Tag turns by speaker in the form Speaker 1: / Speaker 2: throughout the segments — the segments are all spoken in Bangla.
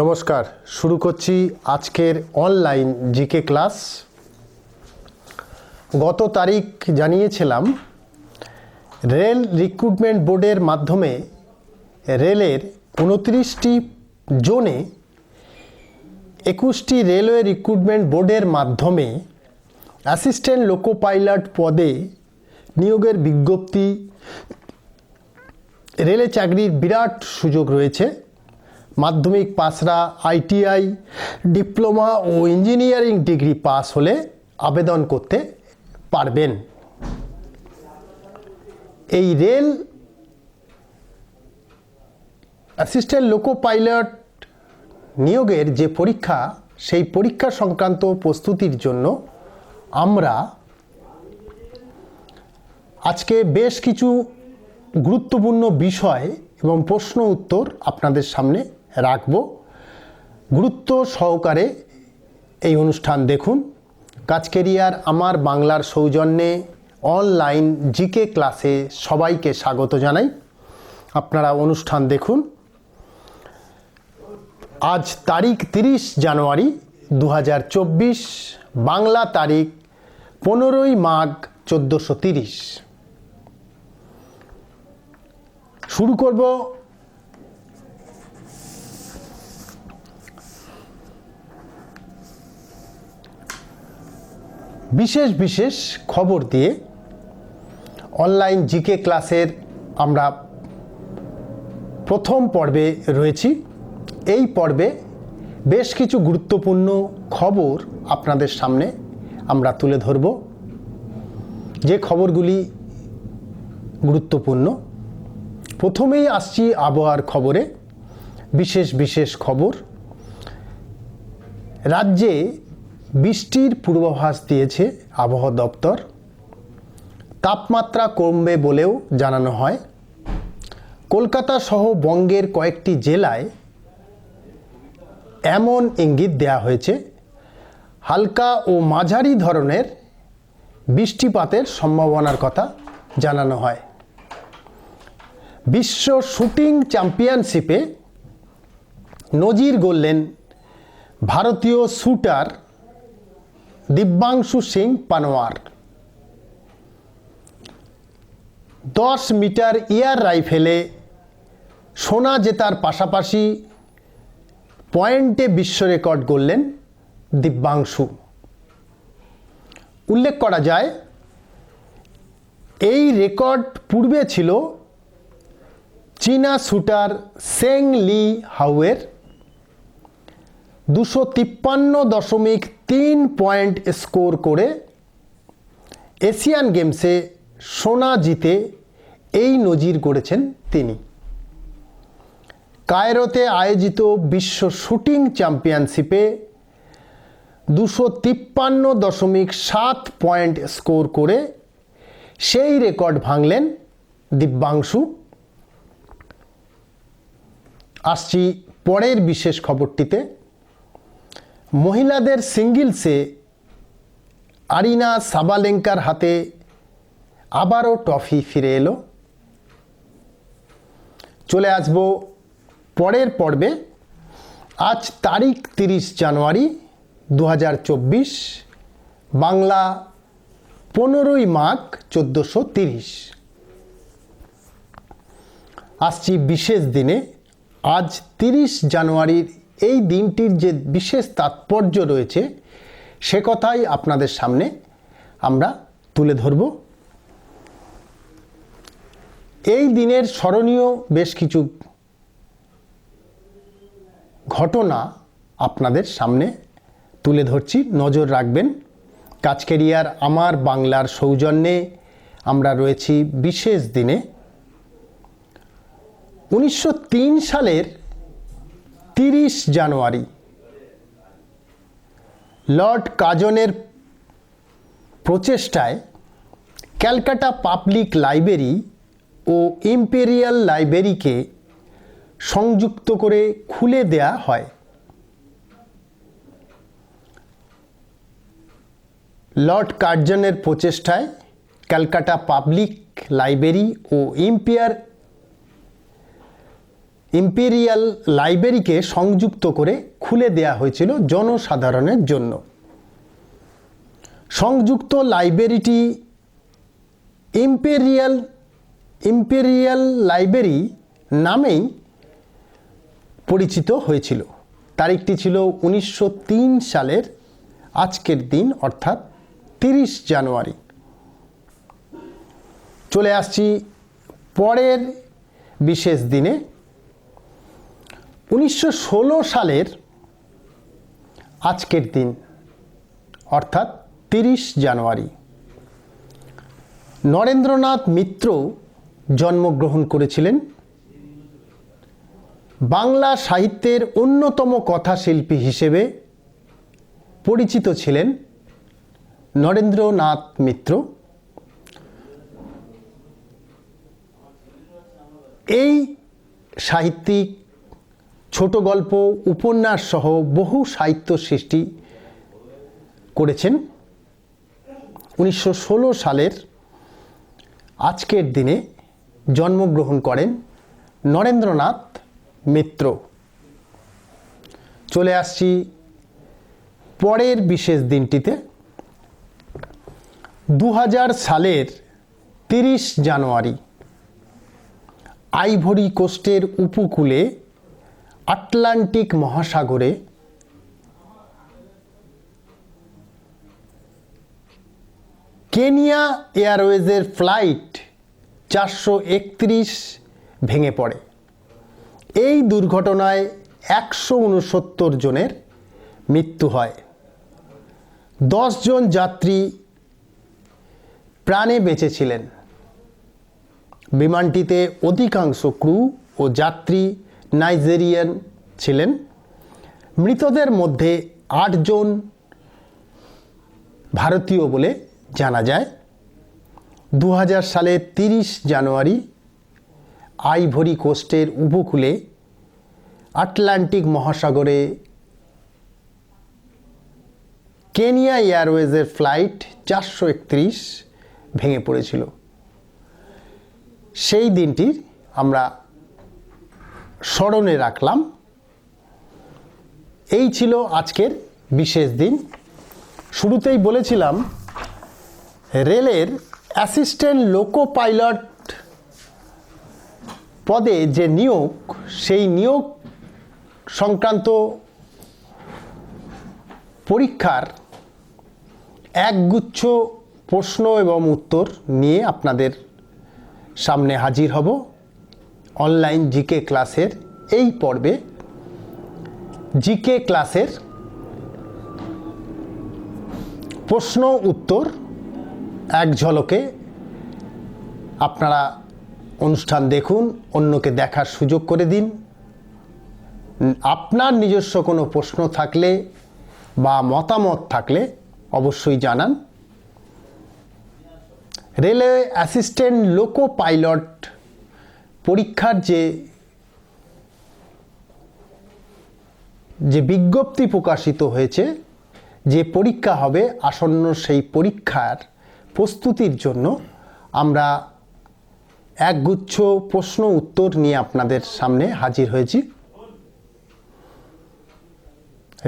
Speaker 1: নমস্কার, শুরু করছি আজকের অনলাইন জিকে ক্লাস। গত তারিখ জানিয়েছিলাম, রেল রিক্রুটমেন্ট বোর্ডের মাধ্যমে রেলের উনত্রিশটি জোনে একুশটি রেলওয়ে রিক্রুটমেন্ট বোর্ডের মাধ্যমে অ্যাসিস্ট্যান্ট লোকো পাইলট পদে নিয়োগের বিজ্ঞপ্তি, রেলে চাকরির বিরাট সুযোগ রয়েছে। মাধ্যমিক পাসরা আইটিআই, ডিপ্লোমা ও ইঞ্জিনিয়ারিং ডিগ্রি পাস হলে আবেদন করতে পারবেন। এই রেল অ্যাসিস্ট্যান্ট লোকো পাইলট নিয়োগের যে পরীক্ষা, সেই পরীক্ষা সংক্রান্ত প্রস্তুতির জন্য আমরা আজকে বেশ কিছু গুরুত্বপূর্ণ বিষয় এবং প্রশ্ন উত্তর আপনাদের সামনে রাখব। গুরুত্ব সহকারে এই অনুষ্ঠান দেখুন। কাজকেরিয়ার আমার বাংলার সৌজন্যে অনলাইন জিকে ক্লাসে সবাইকে স্বাগত জানাই। আপনারা অনুষ্ঠান দেখুন। আজ তারিখ তিরিশ জানুয়ারি দু হাজার চব্বিশ, বাংলা তারিখ পনেরোই মাঘ চোদ্দোশো শুরু করব বিশেষ বিশেষ খবর দিয়ে অনলাইন জিকে ক্লাসের আমরা প্রথম পর্বে রয়েছি। এই পর্বে বেশ কিছু গুরুত্বপূর্ণ খবর আপনাদের সামনে আমরা তুলে ধরব। যে খবরগুলি গুরুত্বপূর্ণ। প্রথমেই আসছি আবহাওয়ার খবরে। বিশেষ বিশেষ খবর। রাজ্যে বৃষ্টির পূর্বাভাস দিয়েছে আবহাওয়া দপ্তর। তাপমাত্রা কমবে বলেও জানানো হয়। কলকাতা সহ বঙ্গের কয়েকটি জেলায় এমন ইঙ্গিত দেয়া হয়েছে। হালকা ও মাঝারি ধরনের বৃষ্টিপাতের সম্ভাবনার কথা জানানো হয়। বিশ্ব শুটিং চ্যাম্পিয়নশিপে নজির গড়লেন ভারতীয় শুটার দিব্যাংশু সিং পানোয়ার। দশ মিটার এয়ার রাইফেলে সোনা জেতার পাশাপাশি পয়েন্টে বিশ্ব রেকর্ড করলেন দিব্যাংশু। উল্লেখ করা যায়, এই রেকর্ড পূর্বে ছিল চীনা শুটার সেং লি হাউয়ের দুশো তিপ্পান্ন দশমিক তিন পয়েন্ট স্কোর করে এশিয়ান গেমসে সোনা জিতে এই নজির গড়েছেন তিনি। কায়রোতে আয়োজিত বিশ্ব শুটিং চ্যাম্পিয়নশিপে দুশো তিপ্পান্ন দশমিক সাত পয়েন্ট স্কোর করে সেই রেকর্ড ভাঙলেন দিব্যাংশু। আসছি পরের বিশেষ খবরটিতে। মহিলাদের সিঙ্গলসে আরিনা সাবালেঙ্কার হাতে আবারও ট্রফি ফিরে এলো। চলে আসব পরের পর্বে। আজ তারিখ তিরিশ জানুয়ারি দু হাজার চব্বিশ, বাংলা পনেরোই মাঘ চোদ্দোশো তিরিশ। আসছি বিশেষ দিনে। আজ তিরিশ জানুয়ারির এই দিনটির যে বিশেষ তাৎপর্য রয়েছে, সে কথাই আপনাদের সামনে আমরা তুলে ধরব। এই দিনের স্মরণীয় বেশ কিছু ঘটনা আপনাদের সামনে তুলে ধরছি। নজর রাখবেন কাজকেরিয়ার আমার বাংলার সৌজন্যে আমরা রয়েছি বিশেষ দিনে। উনিশশো তিন সালের তিরিশ জানুয়ারি। লর্ড কাজনের প্রচেষ্টায় ক্যালকাটা পাবলিক লাইব্রেরি ও ইম্পেরিয়াল লাইব্রেরিকে সংযুক্ত করে খুলে দেয়া হয়। লর্ড কার্জনের প্রচেষ্টায় ক্যালকাটা পাবলিক লাইব্রেরি ও ইম্পিয়ার ইম্পেরিয়াল লাইব্রেরিকে সংযুক্ত করে খুলে দেয়া হয়েছিল জনসাধারণের জন্য। সংযুক্ত লাইব্রেরিটি ইম্পেরিয়াল ইম্পেরিয়াল লাইব্রেরি নামেই পরিচিত হয়েছিল। তারিখটি ছিল উনিশশো তিন সালের আজকের দিন, অর্থাৎ তিরিশ জানুয়ারি। চলে আসছি পরের বিশেষ দিনে। উনিশশো ষোলো সালের আজকের দিন, অর্থাৎ তিরিশ জানুয়ারি। নরেন্দ্রনাথ মিত্র জন্মগ্রহণ করেছিলেন। বাংলা সাহিত্যের অন্যতম কথাশিল্পী হিসেবে পরিচিত ছিলেন নরেন্দ্রনাথ মিত্র। এই সাহিত্যিক ছোট গল্প, উপন্যাস সহ বহু সাহিত্য সৃষ্টি করেছেন। উনিশশো ষোলো সালের আজকের দিনে জন্মগ্রহণ করেন নরেন্দ্রনাথ মিত্র। চলে আসছি পরের বিশেষ দিনটিতে। দু হাজার সালের তিরিশ জানুয়ারি, আইভরি কোস্টের উপকূলে আটলান্টিক মহাসাগরে কেনিয়া এয়ারওয়েজের ফ্লাইট চারশো একত্রিশ ভেঙে পড়ে। এই দুর্ঘটনায় একশো উনসত্তর জনের মৃত্যু হয়। দশ জন যাত্রী প্রাণে বেঁচেছিলেন বিমানটিতে অধিকাংশ ক্রু ও যাত্রী নাইজেরিয়ান ছিলেন। মৃতদের মধ্যে আটজন ভারতীয় বলে জানা যায়। দু সালের তিরিশ জানুয়ারি আইভরি কোস্টের উপকূলে আটলান্টিক মহাসাগরে কেনিয়া এয়ারওয়েজের ফ্লাইট চারশো একত্রিশ ভেঙে পড়েছিল। সেই দিনটির আমরা স্মরণে রাখলাম। এই ছিল আজকের বিশেষ দিন। শুরুতেই বলেছিলাম, রেলের অ্যাসিস্ট্যান্ট লোকো পাইলট পদে যে নিয়োগ, সেই নিয়োগ সংক্রান্ত পরীক্ষার একগুচ্ছ প্রশ্ন এবং উত্তর নিয়ে আপনাদের সামনে হাজির হব। অনলাইন জিকে ক্লাসের এই পর্বে জিকে ক্লাসের প্রশ্ন, উত্তর, এক ঝলকে আপনারা অনুষ্ঠান দেখুন, অন্যকে দেখার সুযোগ করে দিন। আপনার নিজস্ব কোনো প্রশ্ন থাকলে বা মতামত থাকলে অবশ্যই জানান। রেলওয়ে অ্যাসিস্ট্যান্ট, লোকো পাইলট পরীক্ষার যে যে বিজ্ঞপ্তি প্রকাশিত হয়েছে, যে পরীক্ষা হবে, আসন্ন সেই পরীক্ষার প্রস্তুতির জন্য আমরা একগুচ্ছ প্রশ্ন উত্তর নিয়ে আপনাদের সামনে হাজির হয়েছি।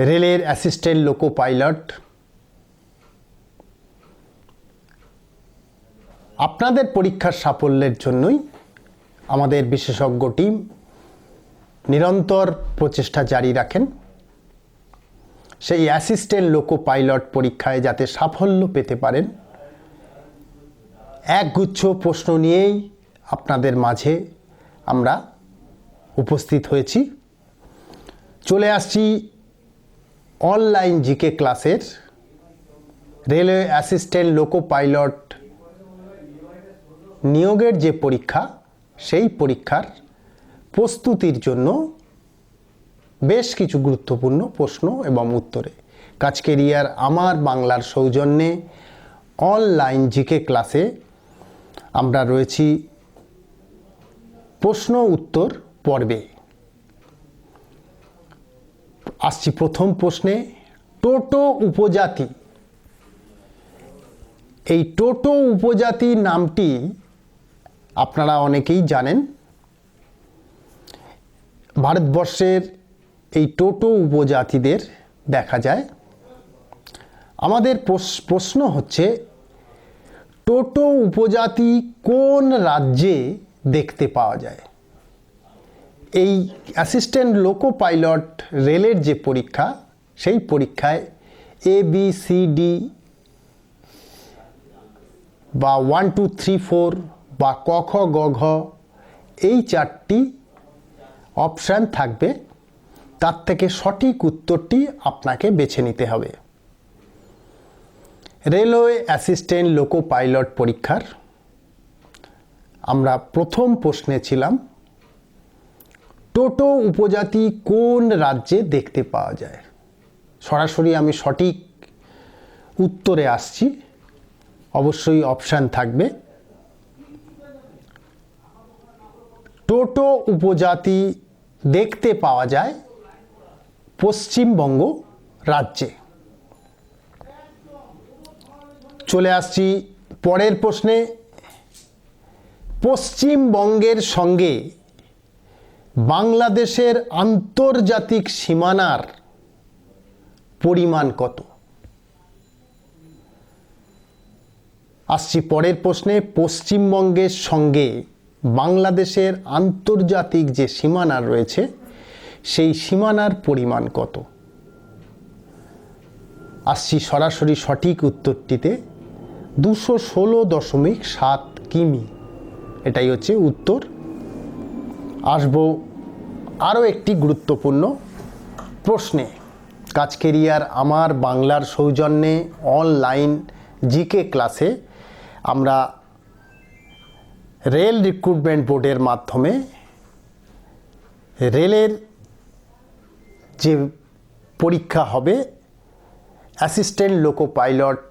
Speaker 1: রেলের অ্যাসিস্ট্যান্ট লোকো পাইলট আপনাদের পরীক্ষার সাফল্যের জন্যই আমাদের বিশেষজ্ঞ টিম নিরন্তর প্রচেষ্টা জারি রাখেন। সেই অ্যাসিস্ট্যান্ট লোকো পাইলট পরীক্ষায় যাতে সাফল্য পেতে পারেন, একগুচ্ছ প্রশ্ন নিয়েই আপনাদের মাঝে আমরা উপস্থিত হয়েছি। চলে আসছি অনলাইন জিকে ক্লাসের রেলওয়ে অ্যাসিস্ট্যান্ট লোকো পাইলট নিয়োগের যে পরীক্ষা সেই পরীক্ষার প্রস্তুতির জন্য বেশ কিছু গুরুত্বপূর্ণ প্রশ্ন এবং উত্তরে। কাজকেরিয়ার আমার বাংলার সৌজন্যে অনলাইন জিকে ক্লাসে আমরা রয়েছি প্রশ্ন উত্তর পর্বে। আসছি প্রথম প্রশ্নে, টোটো উপজাতি। এই টোটো উপজাতি নামটি আপনারা অনেকেই জানেন, ভারতবর্ষের এই টোটো উপজাতিদের দেখা যায়। আমাদের প্রশ- প্রশ্ন হচ্ছে, টোটো উপজাতি কোন রাজ্যে দেখতে পাওয়া যায়? এই অ্যাসিস্ট্যান্ট লোকো পাইলট রেলের যে পরীক্ষা, সেই পরীক্ষায় এ বি সি ডি বা ওয়ান টু থ্রি ফোর বা ক, খ, গ, ঘ, এই চারটি অপশান থাকবে, তার থেকে সঠিক উত্তরটি আপনাকে বেছে নিতে হবে। রেলওয়ে অ্যাসিস্ট্যান্ট লোকো পাইলট পরীক্ষার, আমরা প্রথম প্রশ্নে ছিলাম, টোটো উপজাতি কোন রাজ্যে দেখতে পাওয়া যায়? সরাসরি আমি সঠিক উত্তরে আসছি, অবশ্যই অপশান থাকবে। টোটো উপজাতি দেখতে পাওয়া যায় পশ্চিমবঙ্গ রাজ্যে। চলে আসছি পরের প্রশ্নে। পশ্চিমবঙ্গের সঙ্গে বাংলাদেশের আন্তর্জাতিক সীমানার পরিমাণ কত? আসছি পরের প্রশ্নে। পশ্চিমবঙ্গের সঙ্গে বাংলাদেশের আন্তর্জাতিক যে সীমানা রয়েছে, সেই সীমানার পরিমাণ কত? আসছি সরাসরি সঠিক উত্তরটিতে। দুশো ষোলো দশমিক সাত কিমি। এটাই হচ্ছে উত্তর। আসব আরও একটি গুরুত্বপূর্ণ প্রশ্নে। কাজ কেরিয়ার আমার বাংলার সৌজন্যে অনলাইন জিকে ক্লাসে আমরা রেল রিক্রুটমেন্ট বোর্ডের মাধ্যমে রেলের যে পরীক্ষা হবে অ্যাসিস্ট্যান্ট লোকো পাইলট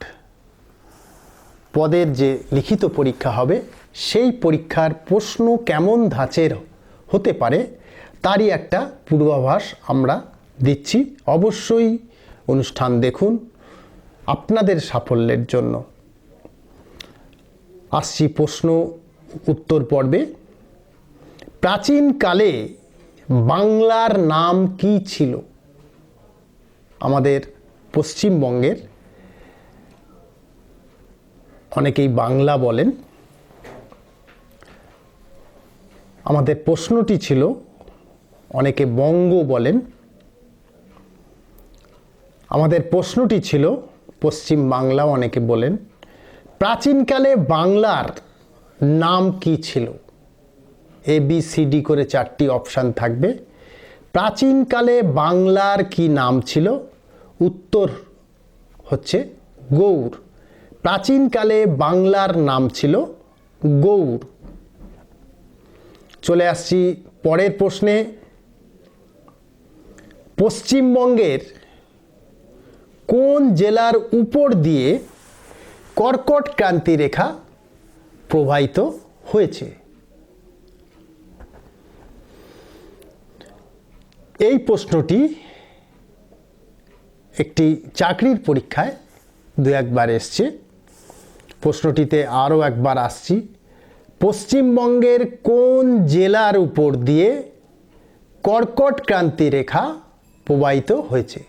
Speaker 1: পদের যে লিখিত পরীক্ষা হবে, সেই পরীক্ষার প্রশ্ন কেমন ধাঁচের হতে পারে, তারই একটা পূর্বাভাস আমরা দিচ্ছি। অবশ্যই অনুষ্ঠান দেখুন, আপনাদের সাফল্যের জন্য। আসছি প্রশ্ন উত্তর পর্বে। প্রাচীনকালে বাংলার নাম কি ছিল? আমাদের পশ্চিমবঙ্গের। অনেকেই বাংলা বলেন। আমাদের প্রশ্নটি ছিল, অনেকে বঙ্গ বলেন। আমাদের প্রশ্নটি ছিল, পশ্চিম বাংলা অনেকে বলেন। প্রাচীনকালে বাংলার নাম কি ছিল? এ বি সি ডি করে চারটি অপশান থাকবে। প্রাচীনকালে বাংলার কি নাম ছিল? উত্তর হচ্ছে গৌর। প্রাচীনকালে বাংলার নাম ছিল গৌর। চলে আসছি পরের প্রশ্নে। পশ্চিমবঙ্গের কোন জেলার উপর দিয়ে কর্কট ক্রান্তি রেখা প্রবাহিত হয়েছে। এই প্রশ্নটি একটি চাকরির পরীক্ষায় দু একবার এসছে। প্রশ্নটিতে আরও একবার আসছি। পশ্চিমবঙ্গের কোন জেলার উপর দিয়ে কর্কট ক্রান্তি রেখা প্রবাহিত হয়েছে?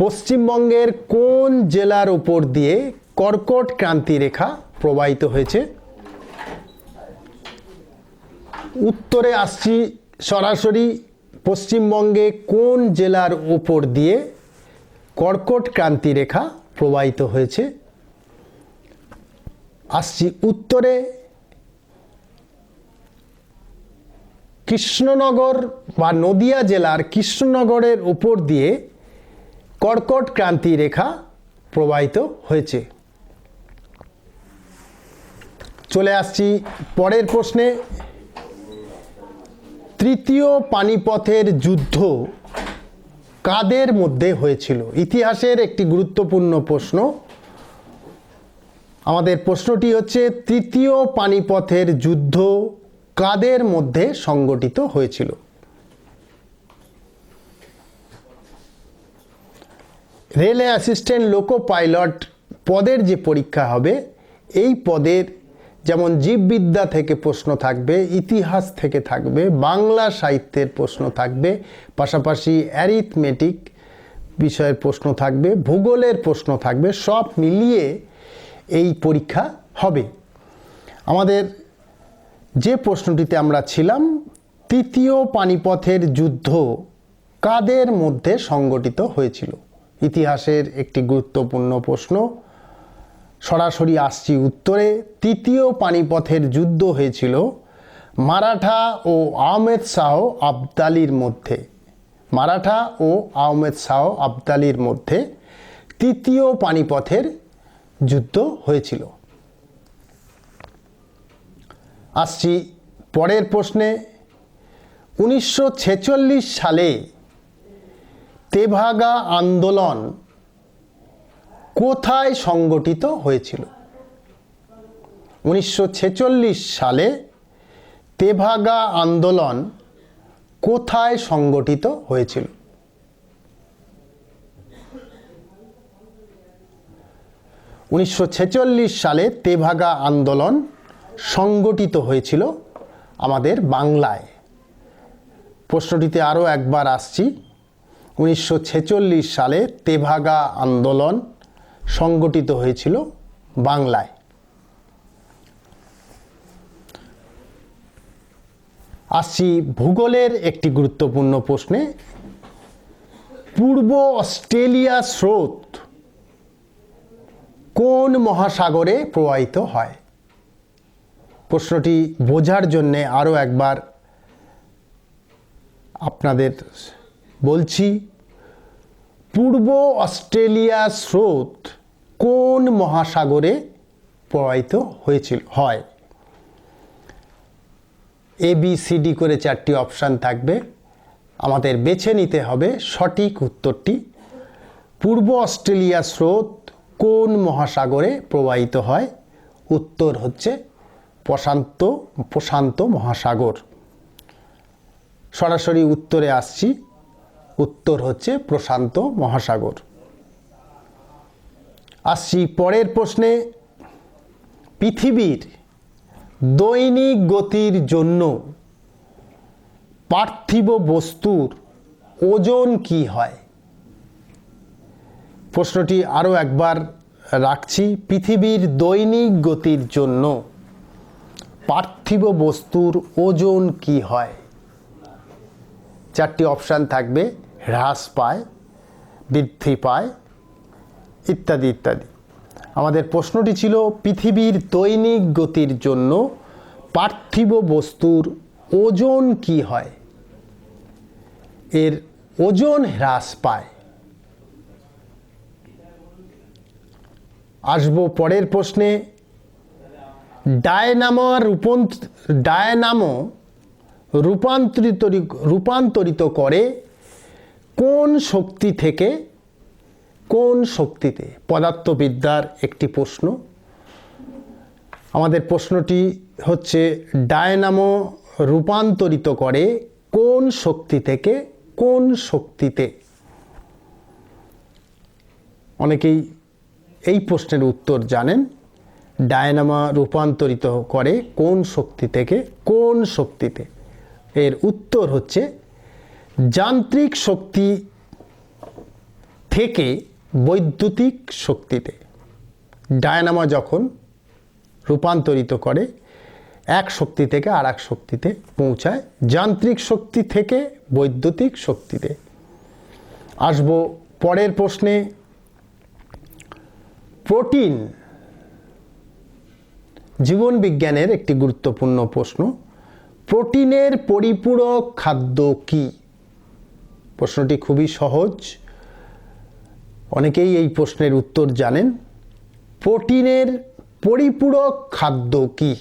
Speaker 1: পশ্চিমবঙ্গের কোন জেলার উপর দিয়ে কর্কট ক্রান্তি রেখা প্রবাহিত হয়েছে। উত্তরে আসছি সরাসরি পশ্চিমবঙ্গে কোন জেলার উপর দিয়ে কর্কট ক্রান্তি রেখা প্রবাহিত হয়েছে? আসছি উত্তরে। কৃষ্ণনগর বা নদিয়া জেলার কৃষ্ণনগরের উপর দিয়ে কর্কট ক্রান্তি রেখা প্রবাহিত হয়েছে। চলে আসছি পরের প্রশ্নে। তৃতীয় পানিপথের যুদ্ধ কাদের মধ্যে হয়েছিল? ইতিহাসের একটি গুরুত্বপূর্ণ প্রশ্ন। আমাদের প্রশ্নটি হচ্ছে, তৃতীয় পানিপথের যুদ্ধ কাদের মধ্যে সংগঠিত হয়েছিল? রেলে অ্যাসিস্ট্যান্ট, লোকো পাইলট পদের যে পরীক্ষা হবে, এই পদের যেমন জীববিদ্যা থেকে প্রশ্ন থাকবে, ইতিহাস থেকে থাকবে, বাংলা সাহিত্যের প্রশ্ন থাকবে, পাশাপাশি অ্যারিথমেটিক বিষয়ের প্রশ্ন থাকবে, ভূগোলের প্রশ্ন থাকবে, সব মিলিয়ে এই পরীক্ষা হবে। আমাদের যে প্রশ্নটিতে আমরা ছিলাম, তৃতীয় পানিপথের যুদ্ধ কাদের মধ্যে সংগঠিত হয়েছিল? ইতিহাসের একটি গুরুত্বপূর্ণ প্রশ্ন সরাসরি আসছি উত্তরে। তৃতীয় পানিপথের যুদ্ধ হয়েছিল মারাঠা ও আহমেদ শাহ আবদালির মধ্যে। মারাঠা ও আহমেদ শাহ আবদালির মধ্যে তৃতীয় পানিপথের যুদ্ধ হয়েছিল। আসছি পরের প্রশ্নে। উনিশশো ছেচল্লিশ সালে তেভাগা আন্দোলন কোথায় সংগঠিত হয়েছিল? উনিশশো ছেচল্লিশ সালে তেভাগা আন্দোলন কোথায় সংগঠিত হয়েছিল? উনিশশো ছেচল্লিশ সালে তেভাগা আন্দোলন সংগঠিত হয়েছিল আমাদের বাংলায়। প্রশ্নটিতে আরও একবার আসছি। উনিশশো ছেচল্লিশ সালে তেভাগা আন্দোলন সংগঠিত হয়েছিল বাংলায়। আসছি ভূগোলের একটি গুরুত্বপূর্ণ প্রশ্নে। পূর্ব অস্ট্রেলিয়া স্রোত কোন মহাসাগরে প্রবাহিত হয়? প্রশ্নটি বোঝার জন্যে আরও একবার আপনাদের বলছি, পূর্ব অস্ট্রেলিয়া স্রোত কোন মহাসাগরে প্রবাহিত হয়েছিল? হয়। এ বি সি ডি করে চারটি অপশান থাকবে। আমাদের বেছে নিতে হবে সঠিক উত্তরটি। পূর্ব অস্ট্রেলিয়া স্রোত কোন মহাসাগরে প্রবাহিত হয়? উত্তর হচ্ছে প্রশান্ত প্রশান্ত মহাসাগর। সরাসরি উত্তরে আসছি। উত্তর হচ্ছে প্রশান্ত মহাসাগর। আসছি পরের প্রশ্নে। পৃথিবীর দৈনিক গতির জন্য পার্থিব বস্তুর ওজন কি হয়? প্রশ্নটি আরও একবার রাখছি। পৃথিবীর দৈনিক গতির জন্য পার্থিব বস্তুর ওজন কি হয়? চারটি অপশান থাকবে। হ্রাস পায়, বৃদ্ধি পায় ইত্যাদি ইত্যাদি। আমাদের প্রশ্নটি ছিল, পৃথিবীর দৈনিক গতির জন্য পার্থিব বস্তুর ওজন কি হয়? এর ওজন হ্রাস পায়। আসব পরের প্রশ্নে। ডায়নামো রূপন্ত, ডায়নামো রূপান্তরিত রূপান্তরিত করে কোন শক্তি থেকে কোন শক্তিতে পদার্থবিদ্যার একটি প্রশ্ন? আমাদের প্রশ্নটি হচ্ছে, ডায়নামো রূপান্তরিত করে কোন শক্তি থেকে কোন শক্তিতে? অনেকেই এই প্রশ্নের উত্তর জানেন, ডায়নামা রূপান্তরিত করে কোন শক্তি থেকে কোন শক্তিতে। এর উত্তর হচ্ছে, যান্ত্রিক শক্তি থেকে বৈদ্যুতিক শক্তিতে। ডায়নামা যখন রূপান্তরিত করে, এক শক্তি থেকে আর এক শক্তিতে পৌঁছায়, যান্ত্রিক শক্তি থেকে বৈদ্যুতিক শক্তিতে। আসব পরের প্রশ্নে। প্রোটিন জীবন বিজ্ঞানের একটি গুরুত্বপূর্ণ প্রশ্ন। প্রোটিনের পরিপূরক খাদ্য কি? প্রশ্নটি খুবই সহজ। অনেকেই এই প্রশ্নের উত্তর জানেন, প্রোটিনের পরিপূরক খাদ্য কি?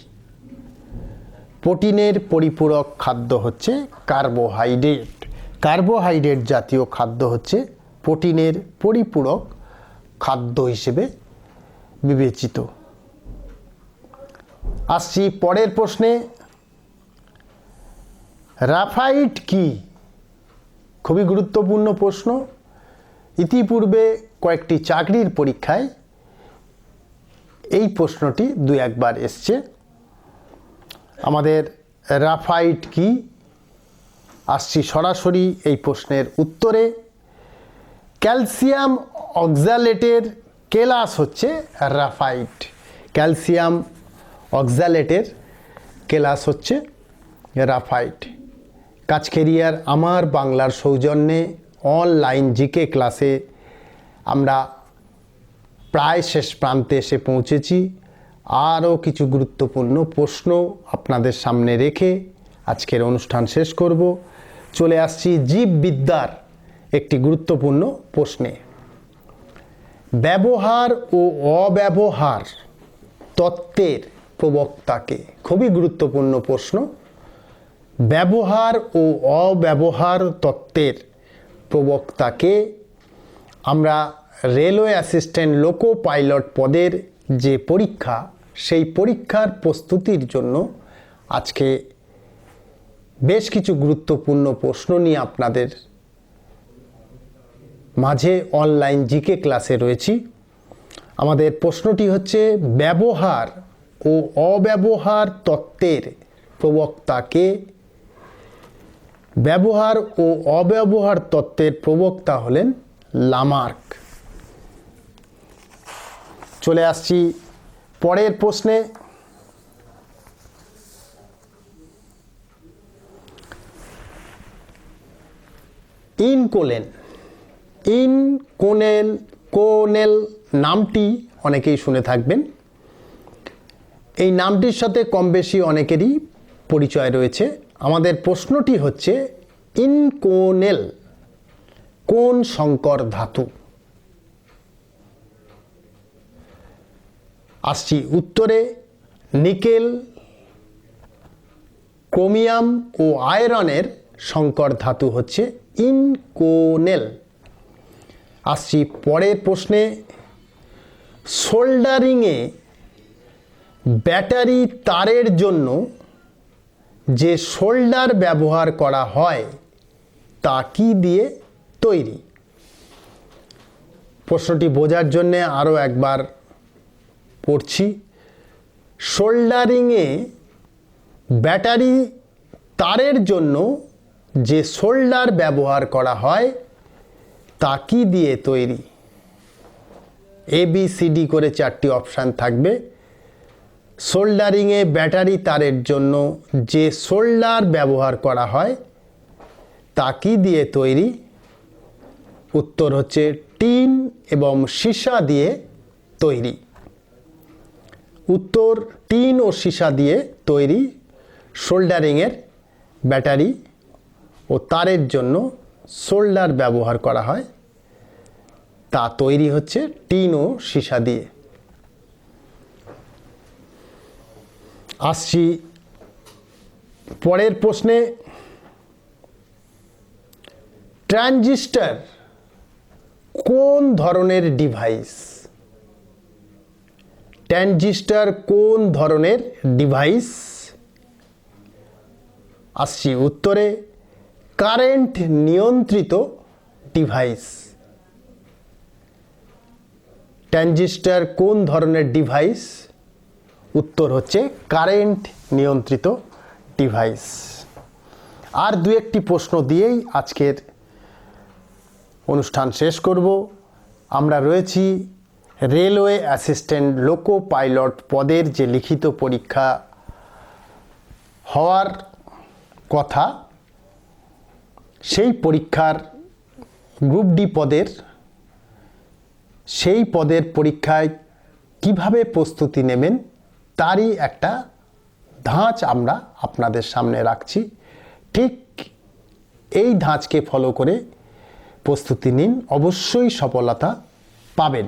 Speaker 1: প্রোটিনের পরিপূরক খাদ্য হচ্ছে কার্বোহাইড্রেট। কার্বোহাইড্রেট জাতীয় খাদ্য হচ্ছে প্রোটিনের পরিপূরক খাদ্য হিসেবে বিবেচিত। আসছি পরের প্রশ্নে। রাফাইট কি? খুবই গুরুত্বপূর্ণ প্রশ্ন। ইতিপূর্বে কয়েকটি চাকরির পরীক্ষায় এই প্রশ্নটি দু একবার এসছে। আমাদের রাফাইট কি? আসছি সরাসরি এই প্রশ্নের উত্তরে। ক্যালসিয়াম অক্সালেটের কেলাস হচ্ছে রাফাইট। ক্যালসিয়াম অক্সালেটের কেলাস হচ্ছে রাফাইট। কাজকেরিয়ার আমার বাংলার সৌজন্যে অনলাইন জিকে ক্লাসে আমরা প্রায় শেষ প্রান্তে এসে পৌঁছেছি। আরও কিছু গুরুত্বপূর্ণ প্রশ্ন আপনাদের সামনে রেখে আজকের অনুষ্ঠান শেষ করব। চলে আসছি জীববিদ্যার একটি গুরুত্বপূর্ণ প্রশ্নে। ব্যবহার ও অব্যবহার তত্ত্বের প্রবক্তাকে খুবই গুরুত্বপূর্ণ প্রশ্ন। ব্যবহার ও অব্যবহার তত্ত্বের প্রবক্তাকে আমরা রেলওয়ে অ্যাসিস্ট্যান্ট লোকো পাইলট পদের যে পরীক্ষা, সেই পরীক্ষার প্রস্তুতির জন্য আজকে বেশ কিছু গুরুত্বপূর্ণ প্রশ্ন নিয়ে আপনাদের মাঝে অনলাইন জিকে ক্লাসে রয়েছি। আমাদের প্রশ্নটি হচ্ছে, ব্যবহার ও অব্যবহার তত্ত্বের প্রবক্তাকে ব্যবহার ও অব্যবহার তত্ত্বের প্রবক্তা হলেন লামার্ক চলে আসছি পরের প্রশ্নে। ইনকোলেন। ইনকোনেল, কোনেল নামটি অনেকেই শুনে থাকবেন। এই নামটির সাথে কম বেশি অনেকেরই পরিচয় রয়েছে। আমাদের প্রশ্নটি হচ্ছে ইনকোনেল কোন সংকর ধাতু? আসছি উত্তরে, নিকেল, ক্রোমিয়াম ও আয়রনের সংকর ধাতু হচ্ছে ইনকোনেল আসছি পরের প্রশ্নে, সোল্ডারিংয়ে ব্যাটারি তারের জন্য যে শোল্ডার ব্যবহার করা হয়, তা কি দিয়ে তৈরি? প্রশ্নটি বোঝার জন্যে আরও একবার পড়ছি। শোল্ডারিংয়ে ব্যাটারি তারের জন্য যে শোল্ডার ব্যবহার করা হয়, তা কি দিয়ে তৈরি? এ বি সি ডি করে চারটি অপশান থাকবে। সোল্ডারিংয়ে ব্যাটারি তারের জন্য যে সোল্ডার ব্যবহার করা হয়, তা কি দিয়ে তৈরি? উত্তর হচ্ছে টিন এবং সীসা দিয়ে তৈরি। উত্তর টিন ও সীসা দিয়ে তৈরি সোল্ডারিংয়ের ব্যাটারি ও তারের জন্য সোল্ডার ব্যবহার করা হয়। তা তৈরি হচ্ছে টিন ও সীসা দিয়ে। আসছি পরের প্রশ্নে। ট্রানজিস্টার কোন ধরনের ডিভাইস? ট্রানজিস্টার কোন ধরনের ডিভাইস? আসছি উত্তরে, কারেন্ট নিয়ন্ত্রিত ডিভাইস। ট্রানজিস্টার কোন ধরনের ডিভাইস? উত্তর হচ্ছে কারেন্ট নিয়ন্ত্রিত ডিভাইস। আর দু একটি প্রশ্ন দিয়েই আজকের অনুষ্ঠান শেষ করব। আমরা রয়েছি রেলওয়ে অ্যাসিস্ট্যান্ট লোকো পাইলট পদের যে লিখিত পরীক্ষা হওয়ার কথা, সেই পরীক্ষার গ্রুপ ডি পদের, সেই পদের পরীক্ষায় কীভাবে প্রস্তুতি নেবেন তারই একটা ধাঁচ আমরা আপনাদের সামনে রাখছি। ঠিক এই ধাঁচকে ফলো করে প্রস্তুতি নিন। অবশ্যই সফলতা পাবেন।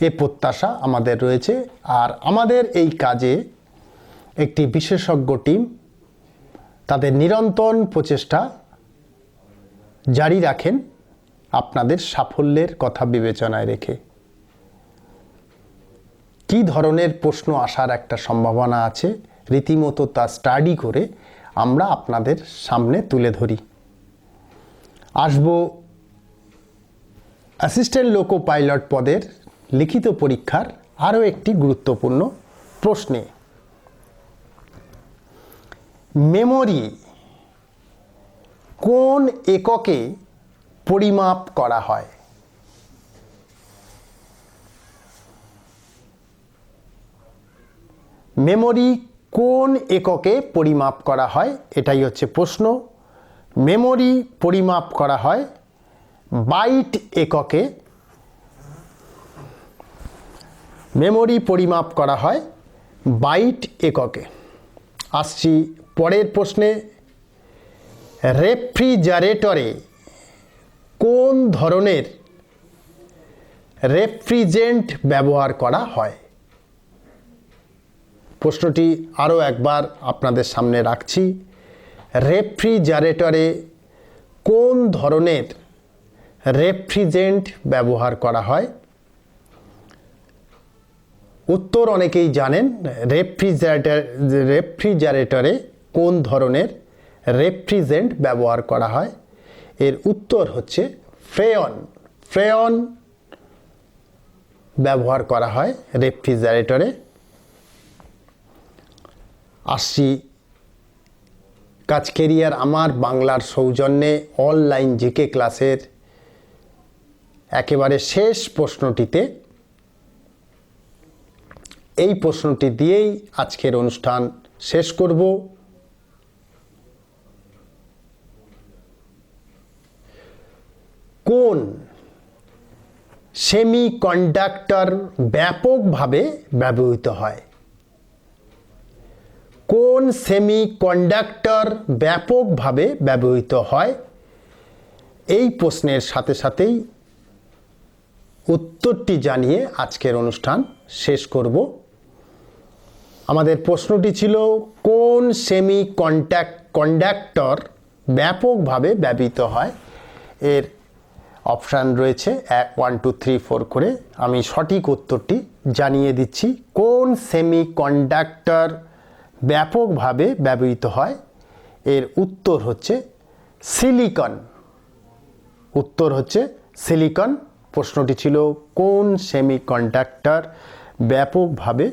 Speaker 1: এ প্রত্যাশা আমাদের রয়েছে। আর আমাদের এই কাজে একটি বিশেষজ্ঞ টিম তাদের নিরন্তর প্রচেষ্টা জারি রাখেন। আপনাদের সাফল্যের কথা বিবেচনায় রেখে। কি ধরনের প্রশ্ন আসার একটা সম্ভাবনা আছে, রীতিমতো তা স্টাডি করে আমরা আপনাদের সামনে তুলে ধরি। আসব অ্যাসিস্ট্যান্ট লোকো পাইলট পদের লিখিত পরীক্ষার আরও একটি গুরুত্বপূর্ণ প্রশ্নে। মেমোরি কোন এককে পরিমাপ করা হয়? মেমোরি কোন এককে পরিমাপ করা হয়? এটাই হচ্ছে প্রশ্ন। মেমোরি পরিমাপ করা হয় বাইট এককে। মেমোরি পরিমাপ করা হয় বাইট এককে। আসছি পরের প্রশ্নে। রেফ্রিজারেটরে কোন ধরনের রেফ্রিজেন্ট ব্যবহার করা হয়? প্রশ্নটি আরও একবার আপনাদের সামনে রাখছি। রেফ্রিজারেটরে কোন ধরনের রেফ্রিজেন্ট ব্যবহার করা হয়? উত্তর অনেকেই জানেন, রেফ্রিজারেটর, রেফ্রিজারেটরে কোন ধরনের রেফ্রিজেন্ট ব্যবহার করা হয়? এর উত্তর হচ্ছে ফ্রেয়ন। ফ্রেয়ন ব্যবহার করা হয় রেফ্রিজারেটরে। আসছি কাজ কেরিয়ার আমার বাংলার সৌজন্যে অনলাইন জিকে ক্লাসের একেবারে শেষ প্রশ্নটিতে এই প্রশ্নটি দিয়েই আজকের অনুষ্ঠান শেষ করব। কোন সেমি কন্ডাক্টর ব্যাপকভাবে ব্যবহৃত হয়? কোন সেমি কন্ডাক্টর ব্যাপকভাবে ব্যবহৃত হয়? এই প্রশ্নের সাথে সাথেই উত্তরটি জানিয়ে আজকের অনুষ্ঠান শেষ করব। আমাদের প্রশ্নটি ছিল, কোন সেমি কন্ট্যাক্ট কন্ডাক্টর ব্যাপকভাবে ব্যবহৃত হয়? এর অপশান রয়েছে এক, ওয়ান, টু, থ্রি, ফোর করে। আমি সঠিক উত্তরটি জানিয়ে দিচ্ছি। কোন সেমি কন্ডাক্টর ব্যাপকভাবে ব্যবহৃত হয়। এর উত্তর হচ্ছে সিলিকন। উত্তর হচ্ছে সিলিকন। প্রশ্নটি ছিল, কোন সেমি কন্ডাক্টর ব্যাপকভাবে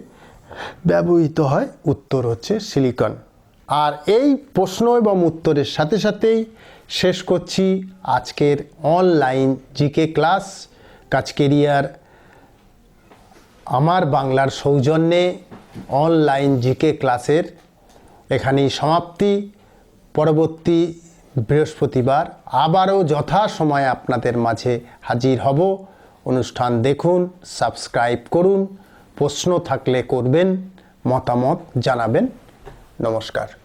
Speaker 1: ব্যবহৃত হয়? উত্তর হচ্ছে সিলিকন। আর এই প্রশ্ন এবং উত্তরের সাথে সাথেই শেষ করছি আজকের অনলাইন জিকে ক্লাস। কাজকেরিয়ার আমার বাংলার সৌজন্যে অনলাইন জিকে ক্লাসের এখানেই সমাপ্তি। পরবর্তী বৃহস্পতিবার আবারও যথাসময়ে আপনাদের মাঝে হাজির হব। অনুষ্ঠান দেখুন সাবস্ক্রাইব করুন, প্রশ্ন থাকলে করবেন, মতামত জানাবেন। নমস্কার।